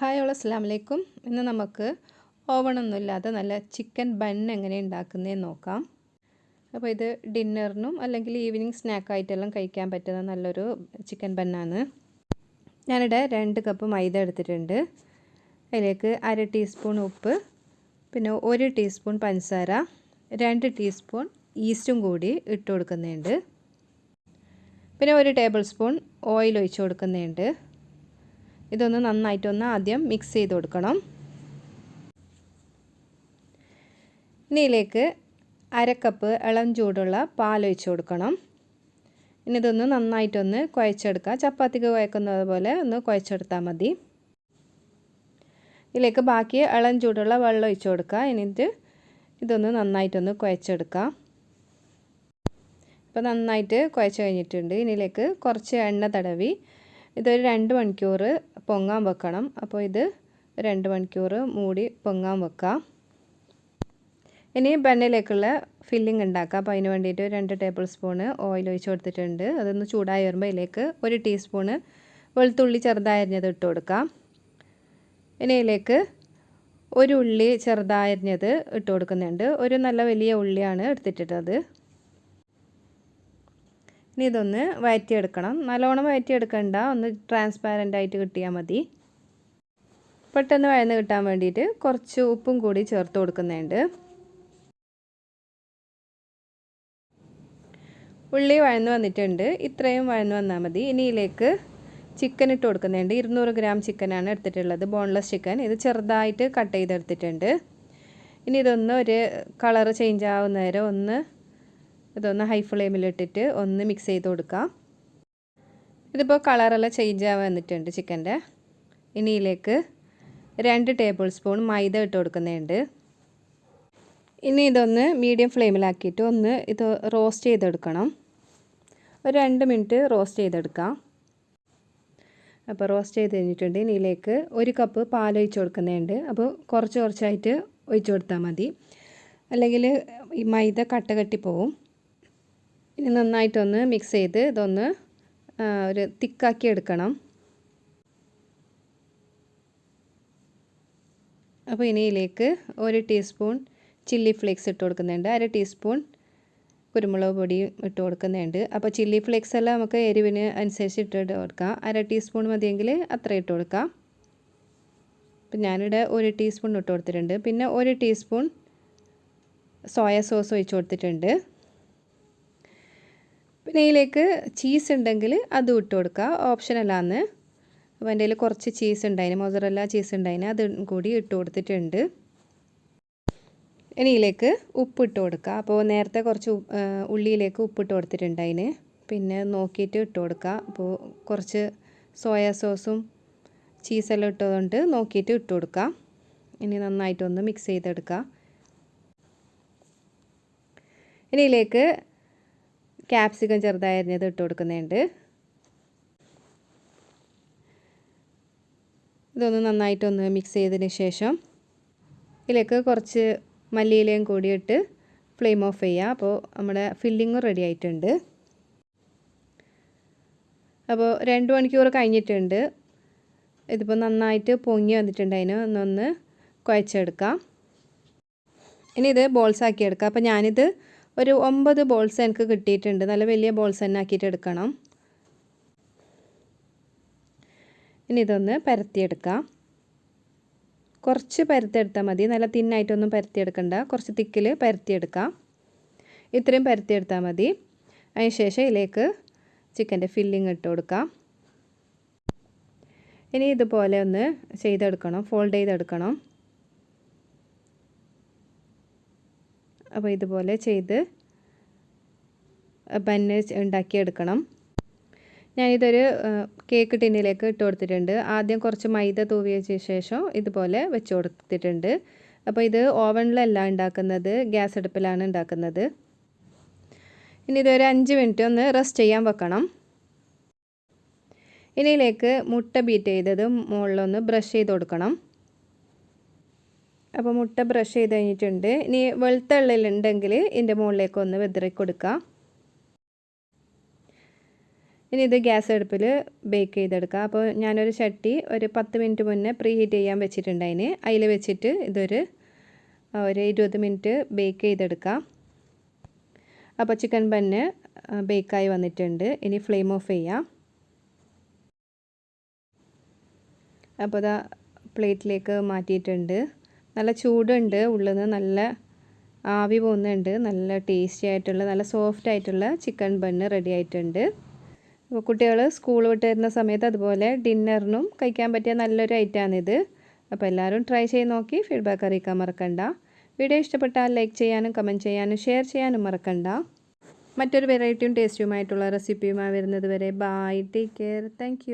Hi all അസ്സാം വലൈക്കും ഇന്ന് നമുക്ക് ഓവണൊന്നും ഇല്ലാതെ നല്ല ചിക്കൻ ബൺ എങ്ങനെ ഉണ്ടാക്കുന്നതെന്ന് നോക്കാം. അപ്പോൾ ഇത് ഡിന്നറിനും അല്ലെങ്കിൽ ഈവനിങ് സ്നാക്കായിട്ടെല്ലാം കഴിക്കാൻ പറ്റുന്ന നല്ലൊരു ചിക്കൻ ബണ്ണാണ് ഞാനിവിടെ രണ്ട് കപ്പ് മൈദ എടുത്തിട്ടുണ്ട്. അതിലേക്ക് അര ടീസ്പൂൺ ഉപ്പ് പിന്നെ ഒരു ടീസ്പൂൺ പഞ്ചസാര രണ്ട് ടീസ്പൂൺ ഈസ്റ്റും കൂടി ഇട്ട് കൊടുക്കുന്നുണ്ട്. പിന്നെ ഒരു ടേബിൾ സ്പൂൺ ഓയിൽ ഒഴിച്ച് കൊടുക്കുന്നുണ്ട്. ഇതൊന്ന് നന്നായിട്ടൊന്ന് ആദ്യം മിക്സ് ചെയ്ത് കൊടുക്കണം. ഇനിയിലേക്ക് അരക്കപ്പ് ഇളം ചൂടുള്ള പാൽ ഒഴിച്ച് കൊടുക്കണം. ഇനി ഇതൊന്ന് നന്നായിട്ടൊന്ന് കുഴച്ചെടുക്കുക. ചപ്പാത്തിക്ക് കുഴക്കുന്നത് പോലെ ഒന്ന് കുഴച്ചെടുത്താൽ മതി. ഇതിലേക്ക് ബാക്കി ഇളം ചൂടുള്ള വെള്ളം ഒഴിച്ച് കൊടുക്കുക. എന്നിട്ട് ഇതൊന്ന് നന്നായിട്ടൊന്ന് കുഴച്ചെടുക്കുക. ഇപ്പോൾ നന്നായിട്ട് കുഴച്ച് കഴിഞ്ഞിട്ടുണ്ട്. ഇതിലേക്ക് കുറച്ച് എണ്ണ തടവി ഇതൊരു രണ്ട് മണിക്കൂർ പൊങ്ങാൻ വെക്കണം. അപ്പോൾ ഇത് രണ്ട് മണിക്കൂർ മൂടി പൊങ്ങാൻ വെക്കാം. ഇനി ബണ്ണിലേക്കുള്ള ഫില്ലിംഗ് ഉണ്ടാക്കാം. അപ്പോൾ അതിന് വേണ്ടിയിട്ട് രണ്ട് ടേബിൾ സ്പൂണ് ഓയിൽ ഒഴിച്ച് കൊടുത്തിട്ടുണ്ട്. അതൊന്ന് ചൂടായി വരുമ്പോൾ ഇതിലേക്ക് ഒരു ടീസ്പൂണ് വെളുത്തുള്ളി ചെറുതായിരുന്നത് ഇട്ട് കൊടുക്കാം. ഇനി ഇതിലേക്ക് ഒരു ഉള്ളി ചെറുതായിരുന്നത് ഇട്ട് കൊടുക്കുന്നുണ്ട്. ഒരു നല്ല വലിയ ഉള്ളിയാണ് എടുത്തിട്ടുള്ളത്. ഇനി ഇതൊന്ന് വഴറ്റിയെടുക്കണം നല്ലോണം വഴറ്റിയെടുക്കണ്ട ഒന്ന് ട്രാൻസ്പാരന്റ് ആയിട്ട് കിട്ടിയാൽ മതി. പെട്ടെന്ന് വഴന്ന് കിട്ടാൻ വേണ്ടിയിട്ട് കുറച്ച് ഉപ്പും കൂടി ചേർത്ത് കൊടുക്കുന്നുണ്ട്. ഉള്ളി വഴന്ന് വന്നിട്ടുണ്ട്. ഇത്രയും വഴന്ന് വന്നാൽ മതി. ഇനിയിലേക്ക് ചിക്കൻ ഇട്ട് കൊടുക്കുന്നുണ്ട്. ഇരുന്നൂറ് ഗ്രാം ചിക്കനാണ് എടുത്തിട്ടുള്ളത്. ബോൺലെസ് ചിക്കൻ ഇത് ചെറുതായിട്ട് കട്ട് ചെയ്തെടുത്തിട്ടുണ്ട്. ഇനി ഇതൊന്ന് ഒരു കളറ് ചേഞ്ച് ആവുന്നേരം ഒന്ന് ഇതൊന്ന് ഹൈ ഫ്ലെയിമിലിട്ടിട്ട് ഒന്ന് മിക്സ് ചെയ്ത് കൊടുക്കാം. ഇതിപ്പോൾ കളറെല്ലാം ചേഞ്ച് ആവാൻ വന്നിട്ടുണ്ട് ചിക്കന്റെ ഇനിയിലേക്ക് രണ്ട് ടേബിൾ സ്പൂൺ മൈദ ഇട്ട് കൊടുക്കുന്നുണ്ട്. ഇനി ഇതൊന്ന് മീഡിയം ഫ്ലെയിമിലാക്കിയിട്ട് ഒന്ന് ഇത് റോസ്റ്റ് ചെയ്തെടുക്കണം ഒരു രണ്ട് മിനിറ്റ് റോസ്റ്റ് ചെയ്തെടുക്കാം അപ്പോൾ റോസ്റ്റ് ചെയ്ത് കഴിഞ്ഞിട്ടുണ്ട്. ഇനിയിലേക്ക് ഒരു കപ്പ് പാൽ ഒഴിച്ച് കൊടുക്കുന്നുണ്ട്. അപ്പോൾ കുറച്ച് കുറച്ചായിട്ട് ഒഴിച്ച് കൊടുത്താൽ മതി. അല്ലെങ്കിൽ ഈ മൈദ കട്ട കെട്ടി പോവും. ഇനി നന്നായിട്ടൊന്ന് മിക്സ് ചെയ്ത് ഇതൊന്ന് ഒരു തിക്കാക്കി എടുക്കണം. അപ്പോൾ ഇനി ഇതിലേക്ക് ഒരു ടീസ്പൂൺ ചില്ലി ഫ്ലേക്സ് ഇട്ട് കൊടുക്കുന്നുണ്ട്. അര ടീസ്പൂൺ കുരുമുളക് പൊടിയും ഇട്ട് കൊടുക്കുന്നുണ്ട്. അപ്പോൾ ചില്ലി ഫ്ലേക്സ് എല്ലാം നമുക്ക് എരിവിന് അനുസരിച്ച് ഇട്ടിട്ട് കൊടുക്കാം. അര ടീസ്പൂൺ മതിയെങ്കിൽ അത്ര ഇട്ട് കൊടുക്കാം. അപ്പം ഞാനിവിടെ ഒരു ടീസ്പൂൺ ഇട്ട് കൊടുത്തിട്ടുണ്ട്. പിന്നെ ഒരു ടീസ്പൂൺ സോയ സോസ് ഒഴിച്ച് കൊടുത്തിട്ടുണ്ട്. പിന്നെ ഇതിലേക്ക് ചീസ് ഉണ്ടെങ്കിൽ അതും ഇട്ട് കൊടുക്കുക. ഓപ്ഷനല്ലാന്ന് അപ്പോൾ എന്റെ കുറച്ച് ചീസ് ഉണ്ടായിന് മൊസറല്ല ചീസ് ഉണ്ടായിന് അത് കൂടി ഇട്ട് കൊടുത്തിട്ടുണ്ട്. ഇനി ഇതിലേക്ക് ഉപ്പിട്ട് കൊടുക്കുക. അപ്പോൾ നേരത്തെ കുറച്ച് ഉള്ളിയിലേക്ക് ഉപ്പിട്ട് കൊടുത്തിട്ടുണ്ട് അതിന് പിന്നെ നോക്കിയിട്ട് ഇട്ട് കൊടുക്കുക. അപ്പോൾ കുറച്ച് സോയാ സോസും ചീസെല്ലാം ഇട്ടതുകൊണ്ട് നോക്കിയിട്ട് ഇട്ട് കൊടുക്കുക. ഇനി നന്നായിട്ടൊന്ന് മിക്സ് ചെയ്തെടുക്കുക. ഇനി ഇതിലേക്ക് ക്യാപ്സിക്കം ചെറുതായി ഇട്ട് കൊടുക്കുന്നുണ്ട്. ഇതൊന്ന് നന്നായിട്ടൊന്ന് മിക്സ് ചെയ്തതിന് ശേഷം ഇതിലേക്ക് കുറച്ച് മല്ലിയിലയും കൂടി ഇട്ട് ഫ്ലെയിം ഓഫ് ചെയ്യുക അപ്പോൾ നമ്മുടെ ഫില്ലിങ് റെഡി ആയിട്ടുണ്ട്. അപ്പോൾ രണ്ട് മണിക്കൂർ കഴിഞ്ഞിട്ടുണ്ട്. ഇതിപ്പോൾ നന്നായിട്ട് പൊങ്ങി വന്നിട്ടുണ്ട്. അതിന് ഒന്നൊന്ന് കുഴച്ചെടുക്കാം. ഇനി ഇത് ബോൾസാക്കി എടുക്കാം. അപ്പോൾ ഞാനിത് ഒരു ഒമ്പത് ബോൾസ് എനിക്ക് കിട്ടിയിട്ടുണ്ട്. നല്ല വലിയ ബോൾസ് തന്നെ ആക്കിയിട്ട് എടുക്കണം. ഇനി ഇതൊന്ന് പരത്തിയെടുക്കാം. കുറച്ച് പരത്തിയെടുത്താൽ മതി. നല്ല തിന്നായിട്ടൊന്നും പരത്തിയെടുക്കണ്ട. കുറച്ച് തിക്കിൽ പരത്തിയെടുക്കാം. ഇത്രയും പരത്തിയെടുത്താൽ മതി. അതിനുശേഷം ഇതിലേക്ക് ചിക്കന്റെ ഫില്ലിങ് ഇട്ട് കൊടുക്കാം. ഇനി ഇതുപോലെ ഒന്ന് ചെയ്തെടുക്കണം. ഫോൾഡ് ചെയ്തെടുക്കണം. അപ്പോൾ ഇതുപോലെ ചെയ്ത് ബന്ന് ഉണ്ടാക്കിയെടുക്കണം. ഞാനിതൊരു കേക്ക് ടിന്നിലേക്ക് ഇട്ട് കൊടുത്തിട്ടുണ്ട്. ആദ്യം കുറച്ച് മൈദ തൂവിയ ശേഷം ഇതുപോലെ വെച്ച് കൊടുത്തിട്ടുണ്ട്. അപ്പോൾ ഇത് ഓവനിലല്ല ഉണ്ടാക്കുന്നത് ഗ്യാസ് അടുപ്പിലാണ് ഉണ്ടാക്കുന്നത്. ഇനി ഇതൊരു അഞ്ച് മിനിറ്റ് ഒന്ന് റെസ്റ്റ് ചെയ്യാൻ വെക്കണം. ഇനിയിലേക്ക് മുട്ട ബീറ്റ് ചെയ്തത് മുകളിലൊന്ന് ബ്രഷ് ചെയ്ത് കൊടുക്കണം. അപ്പോൾ മുട്ട ബ്രഷ് ചെയ്ത് കഴിഞ്ഞിട്ടുണ്ട്. ഇനി വെളുത്ത ഉള്ളിലുണ്ടെങ്കിൽ ഇതിന്റെ മുകളിലേക്ക് ഒന്ന് വെതിറി കൊടുക്കുക ഇനി ഇത് ഗ്യാസ് അടുപ്പിൽ ബേക്ക് ചെയ്തെടുക്കാം. അപ്പോൾ ഞാനൊരു ചട്ടി ഒരു പത്ത് മിനിറ്റ് മുന്നേ പ്രീ ഹീറ്റ് ചെയ്യാൻ വെച്ചിട്ടുണ്ട് അതിന്. അതിൽ വെച്ചിട്ട് ഇതൊരു ഒരു ഇരുപത് മിനിറ്റ് ബേക്ക് ചെയ്തെടുക്കാം. അപ്പോൾ ചിക്കൻ ബന്ന് ബേക്കായി വന്നിട്ടുണ്ട്. ഇനി ഫ്ലെയിം ഓഫ് ചെയ്യാം. അപ്പോൾ ഇതാ പ്ലേറ്റിലേക്ക് മാറ്റിയിട്ടുണ്ട്. നല്ല ചൂടുണ്ട് ഉള്ളിൽ നിന്ന് നല്ല ആവി പോകുന്നുണ്ട് നല്ല ടേസ്റ്റി ആയിട്ടുള്ള നല്ല സോഫ്റ്റ് ആയിട്ടുള്ള ചിക്കൻ ബണ്ണ് റെഡി ആയിട്ടുണ്ട്. അപ്പോൾ കുട്ടികൾ സ്കൂൾ വിട്ട് വരുന്ന സമയത്ത് അതുപോലെ ഡിന്നറിനും കഴിക്കാൻ പറ്റിയ നല്ലൊരു ഐറ്റമാണിത് അപ്പോൾ എല്ലാവരും ട്രൈ ചെയ്ത് നോക്കി ഫീഡ്ബാക്ക് അറിയിക്കാൻ മറക്കണ്ട. വീഡിയോ ഇഷ്ടപ്പെട്ടാൽ ലൈക്ക് ചെയ്യാനും കമന്റ് ചെയ്യാനും ഷെയർ ചെയ്യാനും മറക്കണ്ട. മറ്റൊരു വെറൈറ്റിയും ടേസ്റ്റിയുമായിട്ടുള്ള റെസിപ്പിയുമായി വരുന്നത് വരെ ബായ് ടേക്ക് കെയർ താങ്ക്